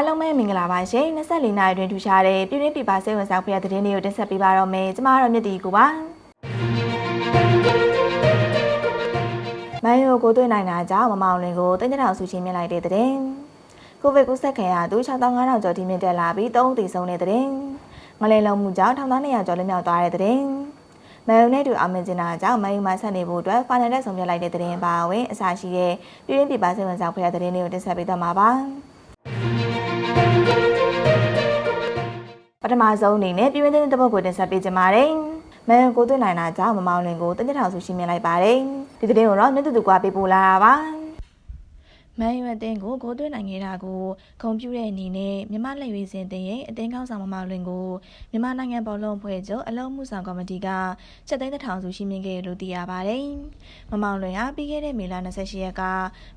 အားလုံးပဲမင်္ဂလာပါရှင်24နိုင်တွင်ထူရှားတဲ့ပြည်တွင်းပြည်ပစိတ်ဝင်စားဖွယ်တဲ့သတင်းတွေကိုတင်ဆက်ပေးပါတော့မယ်ကျမတို့မြတ်တီကိုပါမန်ယိုကိုတွေ့နိုင်တာကြောင့်မမောင်လင်ကိုတင်းကြထောင်ဆူချင်းမြင်လိုက်တဲ့သတင်းကိုဗစ်ကူးစက်ခံရသူ6500ကျော်ထိမြင့်တက်လာပြီး3ဦးသေဆုံးတဲ့သတင်းငလင်လုံးမှုကြောင့်1200ကျော်လွတ်မြောက်သွားတဲ့သတင်းမန်ယိုနဲ့တူအောင်မြင်ကျင်တာကြောင့်မန်ယိုမှာဆက်နေဖို့အတွက် final တက်ဆုံးပြလိုက်တဲ့သတင်းပါဝင်အစားရှိတဲ့ပြည်တွင်းပြည်ပစိတ်ဝင်စားဖွယ်တဲ့သတင်းတွေကိုတင်ဆက်ပေးတော့မှာပါ ထမဆုံးအနေနဲ့ပြည်တွင်းသတင်းတစ်ပုဒ်ကိုတင်ဆက်ပေးကြပါမယ်။မန်ကိုတွေ့နိုင်တာကြောင့်မမောင်လင်ကိုတညထောင်ဆူရှင်းမြင်လိုက်ပါတယ်။ဒီသတင်းကိုတော့မြတ်တူတူကပေးပို့လာတာပါ။ မန်ယူအတင်းကိုကိုတွေ့နိုင်ခဲ့တာကိုဂုံပြူတဲ့အနေနဲ့မြမလက်ရွေးစင်တင်ရဲ့အတင်းကောင်းဆောင်မမောင်လင်ကိုမြမနိုင်ငံဘောလုံးဖွဲ့ချုပ်အလုံးမှုဆောင်ကော်မတီကချက်သိန်းတစ်ထောင်စုရှင်းမြင်ခဲ့လို့သိရပါတယ်။မမောင်လင်ဟာပြီးခဲ့တဲ့မေလ28ရက်က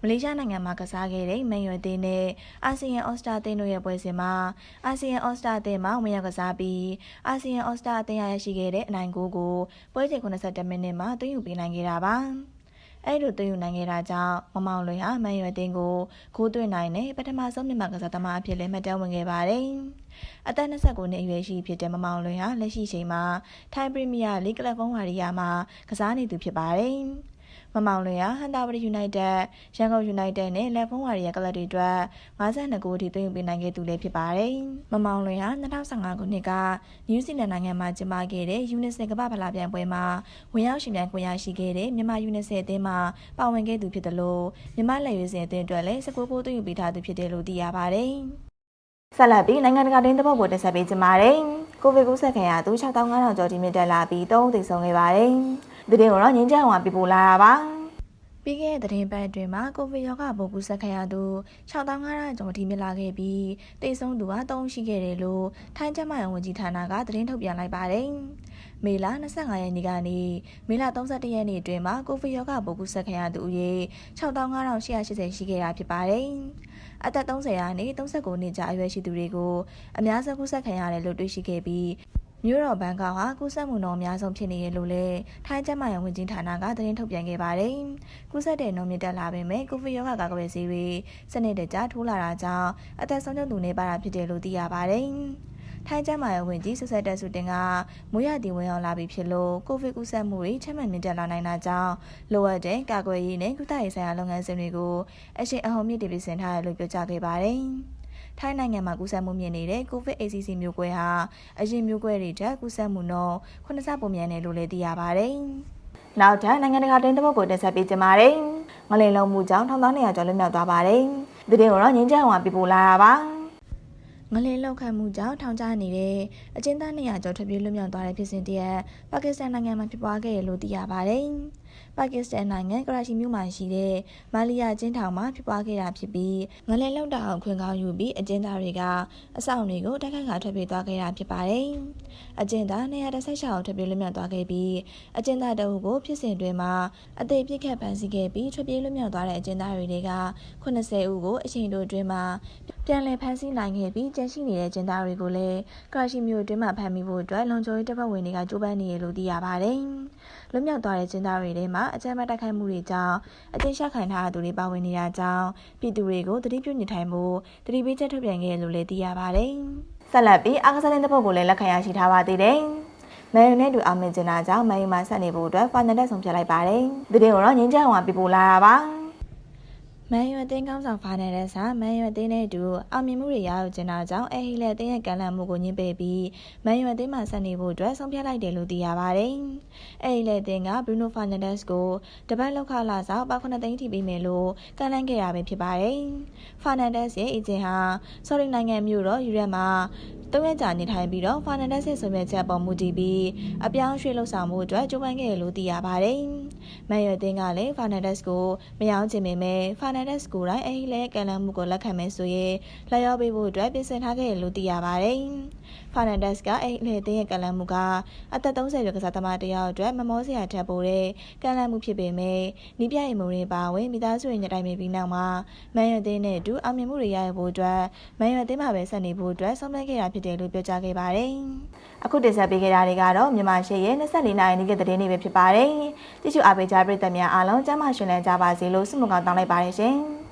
မလေးရှားနိုင်ငံမှာကစားခဲ့တဲ့မန်ယူအတင်းနဲ့အာဆီယံအော်စတာတင်းတို့ရဲ့ပွဲစဉ်မှာအာဆီယံအော်စတာတင်းမှာဝင်ရောက်ကစားပြီးအာဆီယံအော်စတာတင်းရရှိခဲ့တဲ့အနိုင်ကိုကိုပွဲချိန်82မိနစ်မှာသွင်းယူပေးနိုင်ခဲ့တာပါ။ အဲ့လိုသွင်းယူနိုင်ခဲ့တာကြောင့်မမောင်လွင်ဟာမန်ရွယ်တင်ကိုခိုးသွင်းနိုင်တဲ့ပထမဆုံးမြန်မာကစားသမားအဖြစ်လည်းမှတ်တမ်းဝင်ခဲ့ပါတယ်။အသက်29နှစ်အရွယ်ရှိဖြစ်တဲ့မမောင်လွင်ဟာလက်ရှိချိန်မှာထိုင်းပရီးမီးယားလိဂ်ကလပ်ဖုန်းဝါရီယာမှာကစားနေသူဖြစ်ပါတယ်။ မမောင်လွင်ဟာဟန်တာဝတီယူနိုက်တက်ရန်ကုန်ယူနိုက်တက်နဲ့လက်ဖုန်းဝါရီယာကလပ်တွေအတွက်52ဂိုးထိသွင်းယူပေးနိုင်ခဲ့သူလည်းဖြစ်ပါတယ်။မမောင်လွင်ဟာ2015ခုနှစ်ကနယူးဇီလန်နိုင်ငံမှာကျင်းပခဲ့တဲ့ယူနစ်ဆင်ကမ္ဘာဖလားပြိုင်ပွဲမှာဝင်ရောက်ရှင်ပြိုင်ခွင့်ရရှိခဲ့တဲ့မြန်မာယူနစ်ဆင်အသင်းမှာပါဝင်ခဲ့သူဖြစ်တယ်လို့မြန်မာလက်ရွေးစင်အသင်းအတွက်လည်း19ဂိုးသွင်းယူပေးထားသူဖြစ်တယ်လို့သိရပါတယ်။ ဆက်လက်ပြီးနိုင်ငံတကာတင်းသဘောကိုတင်ဆက်ပေးကြပါမယ်။ကိုဗစ်ကူးစက်ခံရသူ6500ကျော်ထိမြင့်တက်လာပြီး3ဦးသေဆုံးခဲ့ပါတယ်။ဒီတင်ကိုတော့ငင်းကြအောင်ပြပို့လာတာပါ။ ပြီးခဲ့တဲ့သတင်းပတ်အတွင်းမှာကိုဗစ်ရောဂါပိုးကူးစက်ခံရသူ6500ကျော်ထိမြင့်လာခဲ့ပြီးတိတ်ဆုံးသူက3ရှိခဲ့တယ်လို့ထိုင်းကျန်းမာရေးဝန်ကြီးဌာနကသတင်းထုတ်ပြန်လိုက်ပါတယ်။မေလ25ရက်နေ့ကနေမေလ31ရက်နေ့အတွင်းမှာကိုဗစ်ရောဂါပိုးကူးစက်ခံရသူအရေ6880ရှိခဲ့တာဖြစ်ပါတယ်။အသက်30ရာနဲ့39နှစ်ကြာအရွယ်ရှိသူတွေကိုအများစုကူးစက်ခံရတယ်လို့တွေ့ရှိခဲ့ပြီး မြို့တော်ဘန်ကောက်ဟာကူးစက်မှုနှုန်းအများဆုံးဖြစ်နေရလို့လည်းထိုင်းကျန်းမာရေးဝန်ကြီးဌာနကသတင်းထုတ်ပြန်ခဲ့ပါတယ်။ကူးစက်တဲ့နှုန်းမြင့်တက်လာပေမဲ့ကိုဗစ်ရောဂါကာကွယ်ဆေးတွေစနစ်တကျထိုးလာတာကြောင့်အသက်ဆုံးရှုံးသူနေပါတာဖြစ်တယ်လို့သိရပါတယ်။ထိုင်းကျန်းမာရေးဝန်ကြီးဆွဆက်တက်စုတင်ကမိုးရတီဝင်အောင်လာပြီဖြစ်လို့ကိုဗစ်ကူးစက်မှုတွေချက်မှန်မြင့်တက်လာနိုင်တာကြောင့်လိုအပ်တဲ့ကာကွယ်ရေးနဲ့ကုသရေးဆိုင်ရာလုပ်ငန်းစဉ်တွေကိုအရှိန်အဟုန်မြင့်တင်ပြဆင်ထားတယ်လို့ပြောကြားခဲ့ပါတယ်။ ထိုင်းနိုင်ငံမှာကူးစက်မှုမြင့်နေတဲ့ COVID-ACC မျိုးကွဲဟာအရင်မျိုးကွဲတွေထက်ကူးစက်မှုနှုန်းခုနှစ်ဆပိုမြန်တယ်လို့လည်းသိရပါတယ်။နောက်ထပ်နိုင်ငံတကာတင်းသဘောကိုတင်ဆက်ပေးကြပါမယ်။ငလင်လုံးမှုကြောင့်ထောင်သား200ကျော်လွတ်မြောက်သွားပါတယ်။ဒီတင်ကိုတော့ငင်းချမ်းအောင်ပြပို့လာတာပါ။ငလင်လောက်ခတ်မှုကြောင့်ထောင်ကျနေတဲ့အကျဉ်းသား200ကျော်ထွက်ပြေးလွတ်မြောက်သွားတဲ့ဖြစ်စဉ်တည်းပါကစ္စတန်နိုင်ငံမှာဖြစ်ပွားခဲ့တယ်လို့သိရပါတယ်။ ပါကစ္စတန်နိုင်ငံကရာချီမြို့မှာရှိတဲ့မာလီယာကျင်းထောင်မှာဖြစ်ပွားခဲ့တာဖြစ်ပြီးငလင်လောက်တာအောင်ခွင့်ကောင်းယူပြီးအကျဉ်းသားတွေကအဆောင်တွေကိုတိုက်ခိုက်ခါထွက်ပြေးသွားခဲ့တာဖြစ်ပါတယ်။အကျဉ်းသား116အောင်ထွက်ပြေးလွတ်မြောက်သွားခဲ့ပြီးအကျဉ်းသားတအုပ်ကိုဖြစ်စဉ်တွင်မှာအသေးပြစ်ခတ်ဖမ်းဆီးခဲ့ပြီးထွက်ပြေးလွတ်မြောက်သွားတဲ့အကျဉ်းသားတွေက80ဦးကိုအချိန်တိုအတွင်းမှာပြန်လည်ဖမ်းဆီးနိုင်ခဲ့ပြီးကျန်ရှိနေတဲ့ကျင်းသားတွေကိုလည်းကရာချီမြို့အတွင်းမှာဖမ်းမိဖို့အတွက်လုံခြုံရေးတပ်ဖွဲ့ဝင်တွေကကြိုးပမ်းနေရလို့သိရပါတယ်။ လွတ်မြောက်သွားတဲ့ကျင်းသားတွေထဲမှာအကြမ်းဖက်တိုက်ခိုက်မှုတွေကြောင့်အကျဉ်းချခံထားသူတွေပါဝင်နေတာကြောင့်ပြည်သူတွေကိုတတိပြုနေထိုင်ဖို့တတိပေးချက်ထုတ်ပြန်ခဲ့လို့လည်းသိရပါတယ်။ဆက်လက်ပြီးအားကစားတဲ့တပ်ကိုလည်းလက်ခံရရှိထားပါသေးတယ်။မန်ယူနဲ့တူအောင်မြင်ကျင်တာကြောင့်မန်ယူမှာဆက်နေဖို့အတွက်ဖိုင်နယ်တက်ဆုံးဖြတ်လိုက်ပါတယ်။ဒီတင်ကိုတော့ငင်းချမ်းအောင်ပြပို့လာတာပါ။ မန်ယူအသင်းကောင်းဆောင်ဖာနယ်တဲ့ဆာမန်ယူအသင်းနဲ့အတူအောင်မြင်မှုတွေရယူကျင်တာကြောင့်အဟိလက်အသင်းရဲ့ကံလန့်မှုကိုညှင်းပယ်ပြီးမန်ယူအသင်းမှာဆက်နေဖို့အတွက်ဆုံးဖြတ်လိုက်တယ်လို့သိရပါတယ်။အဟိလက်အသင်းကဘရူနိုဖာနယ်ဒက်စ်ကိုတပတ်လောက်ခလာဆောင်ပေါက်9သိန်းထိပေးမယ်လို့ကံလန့်ခဲ့တာပဲဖြစ်ပါတယ်။ဖာနယ်ဒက်စ်ရဲ့အေဂျင့်ဟာဆော်ရီနိုင်ငံမြို့တော်ယူရက်မှာ သုံးရက်ကြာနေထိုင်ပြီးတော့ဖာနယ်ဒက်စ်ရဲ့ဆုံးဖြတ်ချက်ပေါ်မူတည်ပြီးအပြောင်းရွှေ့လှုပ်ဆောင်မှုအတွက်ကြိုးပမ်းခဲ့တယ်လို့သိရပါတယ်။မန်ယူအသင်းကလည်းဖာနယ်ဒက်စ်ကိုမယောင်းချင်ပေမဲ့ဖာနယ်ဒက်စ်ကိုတိုင်းအဲဒီလဲကံလန်းမှုကိုလက်ခံမယ်ဆိုရင်လက်ရောက်ပေးဖို့အတွက်ပြင်ဆင်ထားခဲ့တယ်လို့သိရပါတယ်။ဖာနန်ဒက်စ်ကအဲဒီလေသိရဲ့ကံလန်းမှုကအသက်30ရွယ်ကစားသမားတယောက်အတွက်မမောစရာထပ်ပိုးတဲ့ကံလန်းမှုဖြစ်ပေမဲ့နီးပြအိမ်မုံတွေပါဝင်မိသားစုရဲ့ညတိုင်မြပြီးနောက်မှာမန်ယူအသင်းနဲ့အတူအောင်မြင်မှုတွေရရဖို့အတွက်မန်ယူအသင်းမှာပဲဆက်နေဖို့အတွက်ဆုံးဖြတ်ခဲ့တာဖြစ်တယ်လို့ပြောကြားခဲ့ပါတယ်။အခုတင်ဆက်ပေးခဲ့တာတွေကတော့မြန်မာရှေ့ရဲ့24နိုင်နေ့ကသတင်းတွေပဲဖြစ်ပါတယ်။တချို့အားပေးကြပရိသတ်များအားလုံးကျမ်းမာရှင်လန်းကြပါစေလို့ဆုမွန်ကောင်းတောင်းလိုက်ပါတယ်ရှင်။